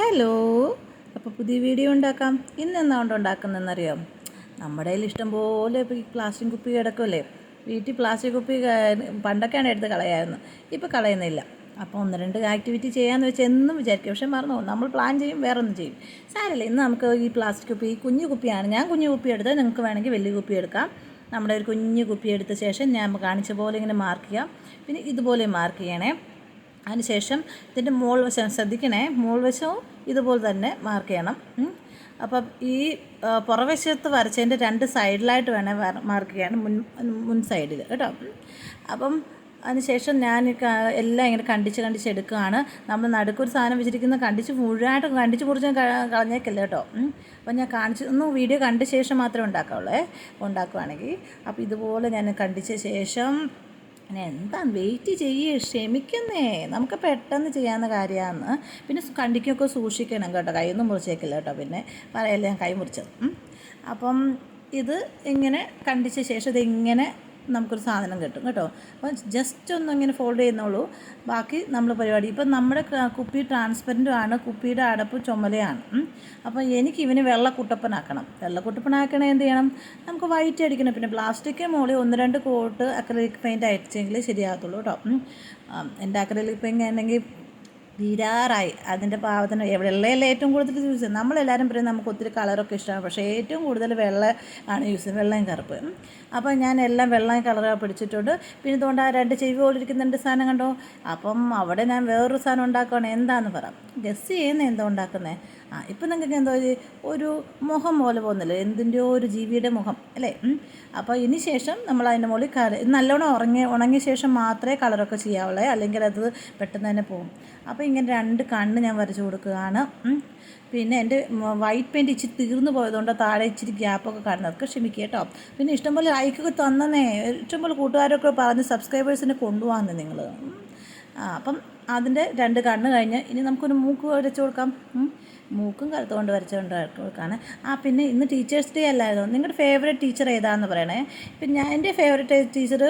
Hello. അപ്പോൾ പുതിയ video ഉണ്ടാക്കാം. ഇന്ന് എന്നാണ്ട് ഉണ്ടാക്കുന്നതെന്നറിയാം? നമ്മുടെ കയ്യിൽ ഇഷ്ടം പോലെ ഇപ്പോൾ ഈ പ്ലാസ്റ്റിക് കുപ്പി കിടക്കുമല്ലേ വീട്ടിൽ പ്ലാസ്റ്റിക് കുപ്പി പണ്ടൊക്കെയാണ് എടുത്ത് കളയായിരുന്നു. ഇപ്പോൾ കളയുന്നില്ല. അപ്പോൾ ഒന്ന് രണ്ട് ആക്ടിവിറ്റി ചെയ്യാമെന്ന് വെച്ചാൽ എന്നും വിചാരിക്കും. പക്ഷേ മറന്നു പോകും. നമ്മൾ പ്ലാൻ ചെയ്യും വേറെ ഒന്നും ചെയ്യും. സാരമില്ല ഇന്ന് നമുക്ക് ഈ പ്ലാസ്റ്റിക് കുപ്പി കുഞ്ഞു കുപ്പിയാണ്. ഞാൻ കുഞ്ഞു കുപ്പി എടുത്താൽ നിങ്ങൾക്ക് വേണമെങ്കിൽ വലിയ കുപ്പി എടുക്കാം. നമ്മുടെ ഒരു കുഞ്ഞു കുപ്പി എടുത്ത ശേഷം ഞാൻ കാണിച്ച പോലെ ഇങ്ങനെ മാർക്ക് ചെയ്യാം. പിന്നെ ഇതുപോലെ മാർക്ക് ചെയ്യണേ. അതിനുശേഷം ഇതിന്റെ മോൾ വശം ശ്രദ്ധിക്കണേ മോൾ വശവും ഇതുപോലെ തന്നെ മാർക്ക് ചെയ്യണം. അപ്പം ഈ പുറവശത്ത് വരച്ചതിന്റെ രണ്ട് സൈഡിലായിട്ട് വേണേൽ മാർക്ക് ചെയ്യാൻ മുൻ മുൻ സൈഡിൽ കേട്ടോ. അപ്പം അതിനുശേഷം ഞാൻ എല്ലാം ഇങ്ങനെ കണ്ടിച്ച് കണ്ടിച്ച് എടുക്കുകയാണ് നമ്മൾ നടുക്കൊരു സാധനം വെച്ചിരിക്കുന്ന കണ്ടിച്ച് മുഴുവനായിട്ട് കണ്ടിച്ച് കുറിച്ച് കളഞ്ഞേക്കല്ല കേട്ടോ. അപ്പം ഞാൻ കാണിച്ച് ഒന്ന് വീഡിയോ കണ്ട ശേഷം മാത്രമേ ഉണ്ടാക്കാവുള്ളേ ഉണ്ടാക്കുവാണെങ്കിൽ അപ്പോൾ ഇതുപോലെ ഞാൻ കണ്ടിച്ച ശേഷം പിന്നെ എന്താ വെയിറ്റ് ചെയ്യേ ക്ഷമിക്കുന്നേ. നമുക്ക് പെട്ടെന്ന് ചെയ്യാവുന്ന കാര്യമാണ്. പിന്നെ കണ്ടിക്കൊക്കെ സൂക്ഷിക്കണം കേട്ടോ. കൈയൊന്നും മുറിച്ചേക്കില്ല കേട്ടോ പിന്നെ. പറയല്ലേ ഞാൻ കൈ മുറിച്ചത്. അപ്പം ഇത് ഇങ്ങനെ കണ്ടിച്ച ശേഷം ഇതിങ്ങനെ നമുക്കൊരു സാധനം കിട്ടും കേട്ടോ. അപ്പം ജസ്റ്റ് ഒന്ന് ഇങ്ങനെ ഫോൾഡ് ചെയ്യുന്നുള്ളൂ. ബാക്കി നമ്മൾ പരിപാടി. ഇപ്പം നമ്മുടെ കുപ്പി ട്രാൻസ്പെറന്റും ആണ്. കുപ്പിയുടെ അടപ്പ് ചുമലയാണ്. അപ്പം അപ്പോൾ എനിക്ക് ഇവന് വെള്ളക്കുട്ടപ്പനാക്കണം. വെള്ളക്കുട്ടപ്പനാക്കണേ വെള്ള കുട്ടപ്പനാക്കണേ എന്ത് ചെയ്യണം? നമുക്ക് വൈറ്റ് അടിക്കണം. പിന്നെ പ്ലാസ്റ്റിക് മുകളിൽ ഒന്ന് രണ്ട് കോട്ട് അക്രലിക് പെയിന്റ് അടിച്ചെങ്കിൽ ശരിയാകത്തുള്ളൂ കേട്ടോ. എന്റെ അക്രലിക് പെയിന്റ് ആണെങ്കിൽ തീരാറായി. അതിന്റെ പാവത്തിന് വെള്ളയല്ല ഏറ്റവും കൂടുതൽ യൂസ് ചെയ്യുന്നത് നമ്മളെല്ലാവരും പറയും നമുക്ക് ഒത്തിരി കളറൊക്കെ ഇഷ്ടമാണ് പക്ഷേ ഏറ്റവും കൂടുതൽ വെള്ള ആണ് യൂസ് ചെയ്യുന്നത് വെള്ളയും കറുപ്പ്. അപ്പം അപ്പോൾ ഞാൻ എല്ലാം വെള്ളയും കളറൊക്കെ പിടിച്ചിട്ടുണ്ട്. പിന്നെ ഇതുകൊണ്ട് ആ രണ്ട് ചെവി പോലെ ഇരിക്കുന്ന രണ്ട് സാധനം കണ്ടോ? അപ്പം അവിടെ ഞാൻ വേറൊരു സാധനം ഉണ്ടാക്കുകയാണ് എന്താണെന്ന് പറ. ഗസ് ചെയ്യുന്ന എന്താ ഉണ്ടാക്കുന്നത് ആ ഇപ്പം നിങ്ങൾക്ക് എന്തോ ഒരു- മുഖം പോലെ പോകുന്നില്ല? എന്തിന്റെയോ ഒരു ജീവിയുടെ മുഖം അല്ലേ? അപ്പോൾ ഇനി ശേഷം നമ്മൾ അതിന്റെ മുകളിൽ കളർ നല്ലോണം ഉറങ്ങി ഉണങ്ങിയ ശേഷം മാത്രമേ കളറൊക്കെ ചെയ്യാവുള്ളൂ? അല്ലെങ്കിൽ അത് പെട്ടെന്ന് തന്നെ പോകും അപ്പോൾ ഇങ്ങനെ രണ്ട് കണ്ണ് ഞാൻ വരച്ചു കൊടുക്കുകയാണ്. പിന്നെ എന്റെ വൈറ്റ് പെയിന്റ് ഇച്ചിരി തീർന്നു പോയതുകൊണ്ട് താഴെ ഇച്ചിരി ഗ്യാപ്പൊക്കെ കാണുന്നത് അതൊക്കെ ക്ഷമിക്കുക കേട്ടോ. പിന്നെ ഇഷ്ടംപോലെ ലൈക്കൊക്കെ തന്നേ ഇഷ്ടംപോലെ കൂട്ടുകാരൊക്കെ പറഞ്ഞ് സബ്സ്ക്രൈബേഴ്സിനെ കൊണ്ടുപോകാന്ന് നിങ്ങൾ ആ അപ്പം അതിന്റെ രണ്ട് കണ്ണ് കഴിഞ്ഞ് ഇനി നമുക്കൊരു മൂക്ക് വരച്ചു കൊടുക്കാം. മൂക്കും കറുത്തുകൊണ്ട് വരച്ചുകൊണ്ട് കൊടുക്കാണ്. ആ പിന്നെ ഇന്ന് ടീച്ചേഴ്സ് ഡേ അല്ലായിരുന്നു? നിങ്ങളുടെ ഫേവറേറ്റ് ടീച്ചർ ഏതാണെന്ന് പറയണേ. ഇപ്പം ഞാൻ എന്റെ ഫേവറേറ്റ് ടീച്ചർ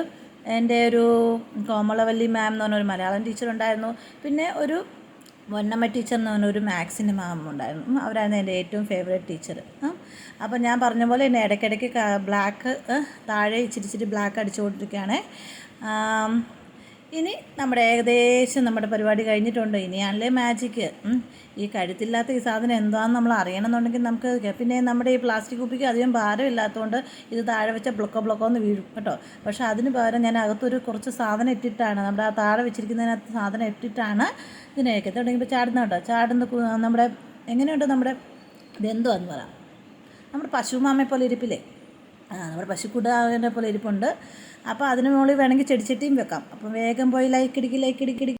എന്റെ ഒരു കോമളവല്ലി മാം എന്ന് പറഞ്ഞൊരു മലയാളം ടീച്ചർ ഉണ്ടായിരുന്നു. പിന്നെ ഒരു വന്നമ്മ ടീച്ചർ എന്ന് പറഞ്ഞ ഒരു മാത്സിന്റെ മാം ഉണ്ടായിരുന്നു. അവരായിരുന്നു എന്റെ ഏറ്റവും ഫേവറേറ്റ് ടീച്ചർ അപ്പോൾ ഞാൻ പറഞ്ഞ പോലെ എന്നെ ഇടയ്ക്കിടയ്ക്ക് ബ്ലാക്ക് താഴെ ഇച്ചിരി ഇച്ചിരി ബ്ലാക്ക് അടിച്ചുകൊണ്ടിരിക്കുകയാണ്. ഇനി നമ്മുടെ ഏകദേശം നമ്മുടെ പരിപാടി കഴിഞ്ഞിട്ടുണ്ട്. ഇനിയാണല്ലേ മാജിക്ക് ഈ കഴുത്തില്ലാത്ത ഈ സാധനം എന്താണെന്ന് നമ്മൾ അറിയണമെന്നുണ്ടെങ്കിൽ നമുക്ക് പിന്നെ നമ്മുടെ ഈ പ്ലാസ്റ്റിക് കുപ്പിക്ക് അധികം ഭാരമില്ലാത്തതുകൊണ്ട് ഇത് താഴെ വെച്ച ബ്ലൊക്കോ ബ്ലൊക്കോ എന്ന് വീഴും കേട്ടോ. പക്ഷേ അതിന് പകരം ഞാൻ അകത്തൊരു കുറച്ച് സാധനം ഇട്ടിട്ടാണ് നമ്മുടെ ആ താഴെ വെച്ചിരിക്കുന്നതിനകത്ത് സാധനം ഇട്ടിട്ടാണ് ഇതിനെയൊക്കെ തുടങ്ങി ഇപ്പോൾ ചാടുന്ന കേട്ടോ. ചാടുന്ന നമ്മുടെ എങ്ങനെയുണ്ട് നമ്മുടെ ഇതെന്തുവാന്ന് പറയാം നമ്മുടെ പശുമാമയെ പോലെ ഇരിപ്പില്ലേ? നമ്മുടെ പശുക്കുടാവിനെ പോലെ ഇരിപ്പുണ്ട്. അപ്പോൾ അതിന് മുകളിൽ വേണമെങ്കിൽ ചെടിച്ചട്ടിയും വെക്കാം. അപ്പം വേഗം പോയി ലൈക്ക് ഇടിക്ക്.